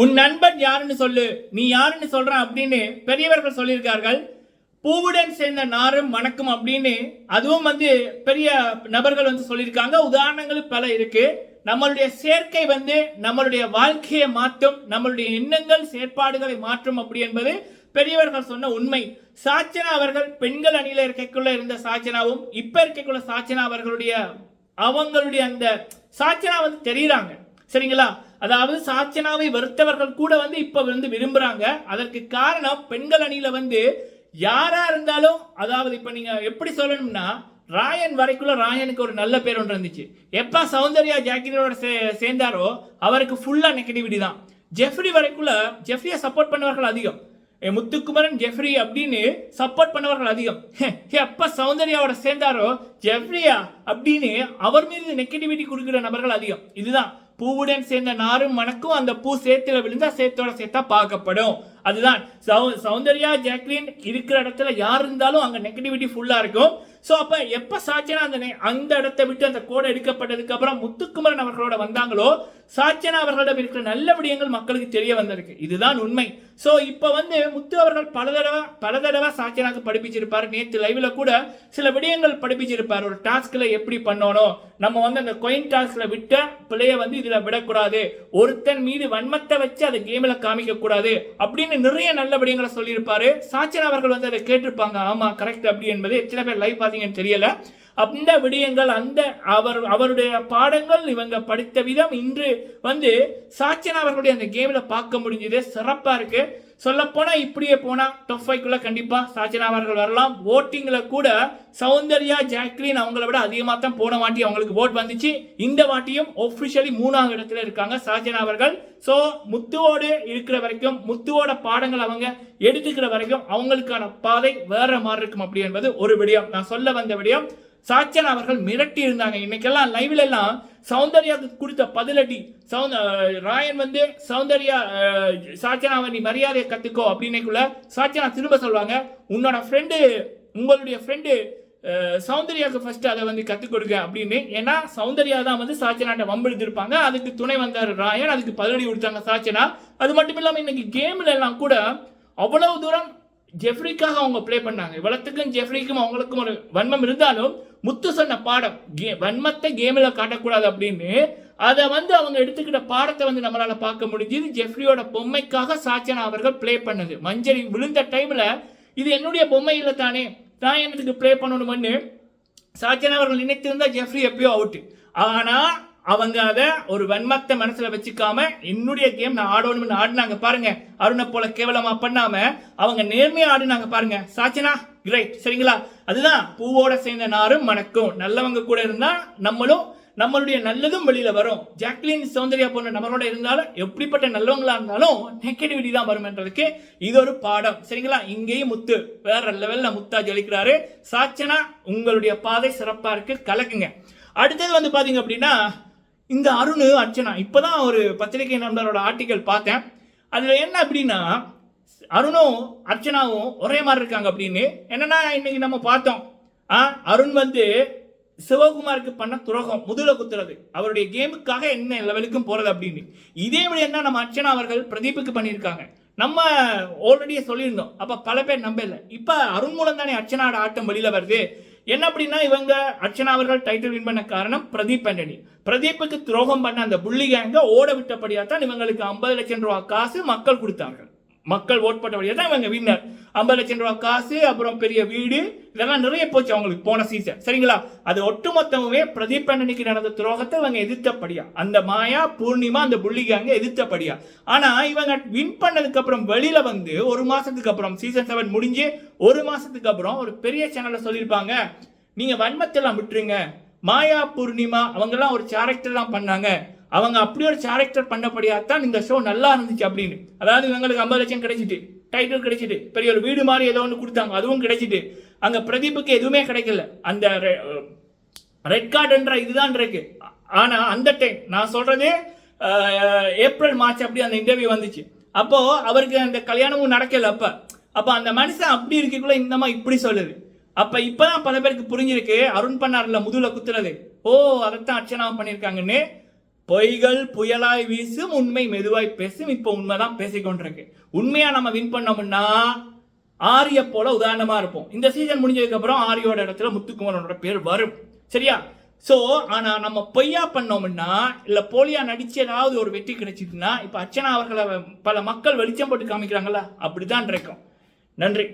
உன் நண்பன் யாருன்னு சொல்லு. நீ யாருன்னு சொல்றான் அப்படின்னு பெரியவர்கள் சொல்லியிருக்கார்கள். பூவுடன் சேர்ந்த நாரும் வணக்கம் அப்படின்னு அதுவும் வந்து பெரிய நபர்கள் வந்து சொல்லியிருக்காங்க. உதாரணங்களும் பல இருக்கு. நம்மளுடைய சேர்க்கை வந்து நம்மளுடைய வாழ்க்கையை மாற்றும் நம்மளுடைய எண்ணங்கள் செயற்பாடுகளை மாற்றும் அப்படி என்பது பெரியவர்கள் சொன்ன உண்மை. சாச்சனா அவர்கள் பெண்கள் அணியில இருக்கைக்குள்ள இருந்த சாச்சனாவும் இப்ப இருக்கைக்குள்ள சாச்சனா அவர்களுடைய அவங்களுடைய அந்த சாச்சனா வந்து தெரியுறாங்க. சரிங்களா? அதாவது சாச்சனாவை வெறுத்தவர்கள் கூட வந்து இப்ப வந்து விரும்புறாங்க. அதற்கு காரணம் பெண்கள் அணியில வந்து யாரா இருந்தாலும் அதாவது இப்ப நீங்க எப்படி சொல்லணும்னா ராயன் வரைக்குள்ள ராயனுக்கு ஒரு நல்ல பேர் ஒன்று இருந்துச்சு. எப்ப சௌந்தர்யா ஜாக்கிரோட சே சேர்ந்தாரோ அவருக்கு ஃபுல்லா நெகட்டிவிட்டி தான். ஜெஃப்ரி வரைக்குள்ள ஜெஃப்ரியை சப்போர்ட் பண்ணவர்கள் அதிகம். முத்துக்குமரன் ஜெஃப்ரி அப்படின்னு சப்போர்ட் பண்ணவர்கள் அதிகம். எப்ப சௌந்தர்யாவோட சேர்ந்தாரோ ஜெஃப்ரியா அப்படின்னு அவர் மீது நெகட்டிவிட்டி கொடுக்குற நபர்கள் அதிகம். இதுதான். பூவுடன் சேர்ந்த நாரும் மணக்கும் அந்த பூ சேத்துல விழுந்தா சேத்தோட சேர்த்தா பார்க்கப்படும். அதுதான். சௌ- சௌந்தர்யா ஜாக்லின் இருக்கிற இடத்துல யார் இருந்தாலும் அங்க நெகட்டிவிட்டி ஃபுல்லா இருக்கும். சோ அப்ப எப்ப சாச்சனா அந்த அந்த இடத்தை விட்டு அந்த கோடை எடுக்கப்பட்டதுக்கு அப்புறம் முத்துக்குமரன் அவர்களோட வந்தாங்களோ சாச்சனா அவர்களிடம் இருக்கிற நல்ல விடயங்கள் மக்களுக்கு தெரிய வந்திருக்கு. இதுதான் உண்மை. சோ இப்ப வந்து முத்து அவர்கள் பல தடவை பல தடவை சாச்சனாக்கு படிப்பிச்சிருப்பாரு. நேத்து லைவ்ல கூட சில விடயங்கள் படிப்பிச்சிருப்பார். ஒரு டாஸ்க்ல எப்படி பண்ணணும்? நம்ம வந்து அந்த கொயின் டாஸ்க்ல விட்ட பிள்ளைய வந்து இதுல விடக்கூடாது. ஒருத்தன் மீது வன்மத்தை வச்சு அதை கேம்ல காமிக்கக்கூடாது அப்படின்னு நிறைய நல்ல விடயங்களை சொல்லியிருப்பாரு. சாச்சனா அவர்கள் வந்து அதை கேட்டிருப்பாங்க. ஆமா கரெக்ட் அப்படி என்பது எத்தனை பேர் லைவ் பார்த்தீங்கன்னு தெரியல. அந்த விடயங்கள் அந்த அவர் அவருடைய பாடங்கள் இவங்க படித்த விதம் இன்று வந்து சாச்சன் அவர்களுடைய அந்த கேம்ல பார்க்க முடிஞ்சது சிறப்பா இருக்கு. சொல்லப்போனால் இப்படியே போனால் டாப் ஃபைவ்க்குள்ளே கண்டிப்பாக சாச்சனா அவர்கள் வரலாம். ஓட்டிங்கில் கூட சௌந்தர்யா ஜாக்லின் அவங்கள விட அதிகமாக தான் போன வாட்டி அவங்களுக்கு ஓட் வந்துச்சு. இந்த வாட்டியும் ஒஃபிஷியலி மூணாவது இடத்துல இருக்காங்க சாஜனா அவர்கள். ஸோ முத்துவோடு இருக்கிற வரைக்கும் முத்துவோட பாடங்கள் அவங்க எடுத்துக்கிற வரைக்கும் அவங்களுக்கான பாதை வேற மாதிரி இருக்கும் அப்படி என்பது ஒரு விடயம். நான் சொல்ல வந்த விடயம் சாச்சன் அவர்கள் மிரட்டி இருந்தாங்க. இன்னைக்கெல்லாம் லைவ்ல எல்லாம் சௌந்தர்யாவுக்கு கொடுத்த பதிலடி. சௌந்த ராயன் வந்து சௌந்தர்யா சாச்சனா சாச்சனாவை நீ மரியாதையை கத்துக்கோ அப்படின்னைக்குள்ள சாச்சனா திரும்ப சொல்லுவாங்க. உன்னோட ஃப்ரெண்டு உங்களுடைய ஃப்ரெண்டு சௌந்தர்யாவுக்கு ஃபர்ஸ்ட் அதை வந்து கற்றுக் கொடுங்க அப்படின்னு. ஏன்னா சௌந்தர்யா தான் வந்து சாச்சனாட்ட வம்பெடுத்திருப்பாங்க அதுக்கு துணை வந்தார் ராயன். அதுக்கு பதிலடி கொடுத்தாங்க சாச்சனா அது மட்டும் இல்லாமல் இன்னைக்கு கேம்ல எல்லாம் கூட அவ்வளவு தூரம் ஜெஃப்ரிக்காக அவங்க ப்ளே பண்ணாங்க. இவ்வளத்துக்கும் ஜெஃப்ரிக்கும் அவங்களுக்கும் ஒரு வன்மம் இருந்தாலும் முத்து சொன்ன பாடம் கே வன்மத்தை கேமில் காட்டக்கூடாது அப்படின்னு அதை வந்து அவங்க எடுத்துக்கிட்ட பாடத்தை வந்து நம்மளால் பார்க்க முடிஞ்சது. ஜெஃப்ரியோட பொம்மைக்காக சாச்சனா அவர்கள் ப்ளே பண்ணது. மஞ்சரி விழுந்த டைமில் இது என்னுடைய பொம்மை இல்லை தானே நான் என்னதுக்கு ப்ளே பண்ணணும்னு சாச்சனா அவர்கள் நினைத்திருந்தால் ஜெஃப்ரி எப்பயோ அவுட் ஆனால் அவங்க அதை ஒரு வெண்மத்தை மனசுல வச்சுக்காம என்னுடைய கேம் நான் ஆடணும்னு ஆடினாங்க பாருங்க. அருணை போல கேவலமா பண்ணாம அவங்க நேர்மையா ஆடினாங்க பாருங்க. சாச்சினா கிரேட் சரிங்களா? அதுதான் பூவோட சேர்ந்த நாரும் மணக்கும். நல்லவங்க கூட இருந்தா நம்மளும் நம்மளுடைய நல்லதும் வெளியில வரும். ஜாக்லின் சௌந்தர்யா போன்ற நபரோட இருந்தாலும் எப்படிப்பட்ட நல்லவங்களா இருந்தாலும் நெகட்டிவிட்டி தான் வரும்ன்றதுக்கு இது ஒரு பாடம். சரிங்களா? இங்கேயும் முத்து வேற லெவல்ல முத்தா ஜலிக்கிறாரு. சாச்சனா உங்களுடைய பாதை சிறப்பா இருக்கு. கலக்குங்க. அடுத்தது வந்து பாத்தீங்க அப்படின்னா இந்த அருண் அர்ச்சனா இப்போ தான் ஒரு பத்திரிகை நண்பரோட ஆர்டிக்கல் பார்த்தேன். அதில் என்ன அப்படின்னா அருணும் அர்ச்சனாவும் ஒரே மாதிரி இருக்காங்க அப்படின்னு. என்னன்னா இன்னைக்கு நம்ம பார்த்தோம். அருண் வந்து சிவகுமாருக்கு பண்ண துரோகம் முதல குத்துறது. அவருடைய கேமுக்காக என்ன லெவலுக்கும் போகிறது அப்படின்னு. இதே மாதிரி என்ன நம்ம அர்ச்சனா அவர்கள் பிரதீப்புக்கு பண்ணியிருக்காங்க. நம்ம ஆல்ரெடியே சொல்லியிருந்தோம். அப்போ பல பேர் நம்பல. இப்போ அருண் மூலம் தானே அர்ச்சனாவோட ஆட்டம் வெளியில் வருது. என்ன அப்படின்னா இவங்க அர்ச்சனா அவர்கள் டைட்டில் வின் பண்ண காரணம் பிரதீப் ஆண்டனி பிரதீப்புக்கு துரோகம் பண்ண அந்த புள்ளி கேங்க ஓட விட்டபடியாக தான் இவங்களுக்கு ஐம்பது லட்சம் ரூபா காசு மக்கள் கொடுத்தாங்க மக்கள் ஓட் போட்டபடியா தான் அவங்க வின்னர் ஐம்பது லட்சம் ரூபாய் காசு அப்புறம் பெரிய வீடு இதெல்லாம் நிறைய போச்சு அவங்களுக்கு போன சீசன் சரிங்களா? அது ஒட்டுமொத்தமே பிரதீப் நடந்த துரோகத்தை இவங்க எதிர்த்தபடியா. அந்த மாயா பூர்ணிமா அந்த புள்ளி கேங்க எதிர்த்தபடியா. ஆனா இவங்க வின் பண்ணதுக்கு அப்புறம் வெளியில வந்து ஒரு மாசத்துக்கு அப்புறம் சீசன் செவன் முடிஞ்சு ஒரு மாசத்துக்கு அப்புறம் ஒரு பெரிய சேனல்ல சொல்லியிருப்பாங்க நீங்க வன்மத்தெல்லாம் விட்டுருங்க. மாயா பூர்ணிமா அவங்கெல்லாம் ஒரு கேரக்டர் தான் பண்ணாங்க. அவங்க அப்படி ஒரு கேரக்டர் பண்ணபடியாக தான் இந்த ஷோ நல்லா இருந்துச்சு அப்படின்னு. அதாவது இவங்களுக்கு ஐம்பது லட்சம் கிடைச்சிட்டு டைட்டில் கிடைச்சிட்டு பெரிய ஒரு வீடு மாதிரி ஏதோ ஒன்று கொடுத்தாங்க அதுவும் கிடைச்சிட்டு. அங்கே பிரதீப்புக்கு எதுவுமே கிடைக்கல. அந்த ரெட் கார்டுன்ற இதுதான் இருக்கு. ஆனால் அந்த டைம் நான் சொல்கிறதே ஏப்ரல் மார்ச் அப்படி அந்த இன்டர்வியூ வந்துச்சு. அப்போது அவருக்கு அந்த கல்யாணமும் நடக்கல அப்போ. அப்போ அந்த மனுஷன் அப்படி இருக்கக்குள்ள இந்தமா இப்படி சொல்லுது. அப்போ இப்போ தான் பல பேருக்கு புரிஞ்சிருக்கு. அருண் பண்ணார்ல முதுகுல குத்துறது ஓ அதைத்தான் அர்ச்சனாவும் பண்ணியிருக்காங்கன்னு. பொய்கள் புயலாய் வீசும் உண்மை மெதுவாய் பேசும். இப்போ உண்மைதான் பேசிக்கொண்டிருக்கு உண்மையா நம்ம வின் பண்ணோம்னா ஆரிய போல உதாரணமா இருப்போம். இந்த சீசன் முடிஞ்சதுக்கு அப்புறம் ஆரியோட இடத்துல முத்துக்குமரனோட பேர் வரும். சரியா? சோ ஆனா நம்ம பொய்யா பண்ணோம்னா இல்ல போலியா நடிச்சு ஏதாவது ஒரு வெற்றி கிடைச்சிட்டுனா இப்ப அர்ச்சனா அவர்களை பல மக்கள் வெளிச்சம் போட்டு காமிக்கிறாங்களா அப்படிதான் இருக்கும். நன்றி.